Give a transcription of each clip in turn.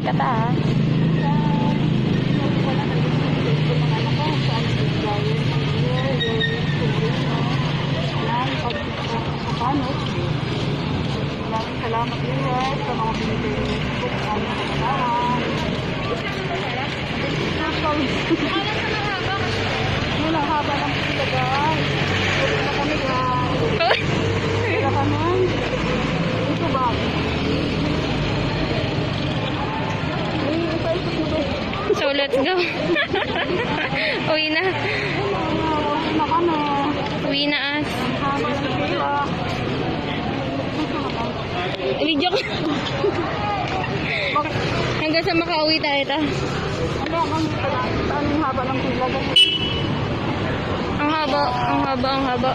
ka ta ah. Maraming salamat din sa mga binigay book sa aming kasalanan. Yun ang haba ng pila guys. Ulit na kami guys. Wala ka nun. Ito ba? Ay, isa ito ko ba? So, let's go. Uwi na. Uwi na as. Video ko. Hanggang sa makauwi tayo ta. Ang haba ng pila? Ang haba, ang haba, ang haba.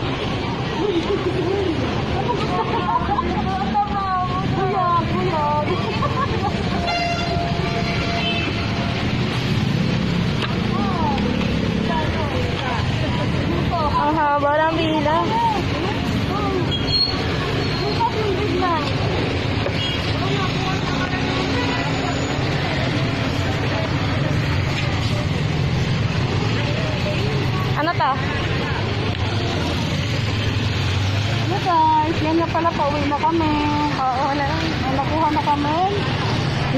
Yan na pala, pauwi na kami. Oo, wala lang. May nakuha na kami.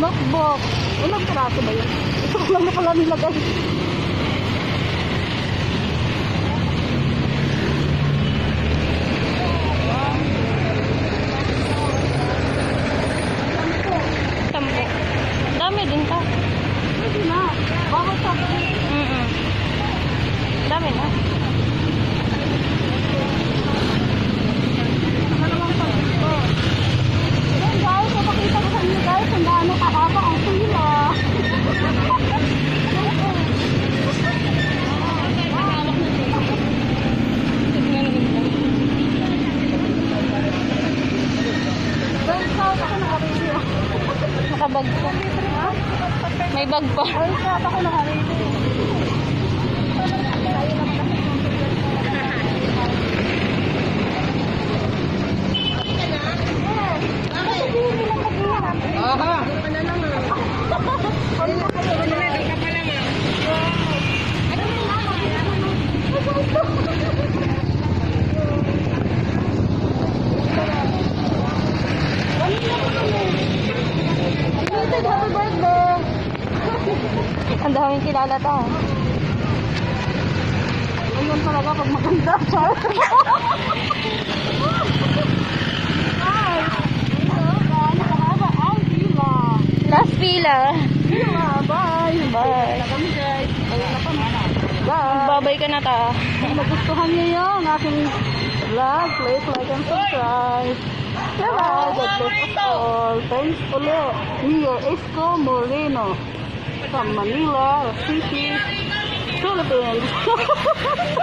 Notebook. Ilang piraso ba yun? Ito lang na pala nilagay. Dami na. Bawat sa Mm Dami na. Nakabag pa. May bag pa. Ay, saan ako nakareview? Ang daming kilala ta. Ayun talaga pag maganda pila. Last pila. Bye! Bye. Bye! Babay ka na ta. Kung nagustuhan niyo yung aking vlog, please like and subscribe. Bye! God bless us all. Thanks ulit. Mia Esco Moreno 怎么了飞了多少年了哈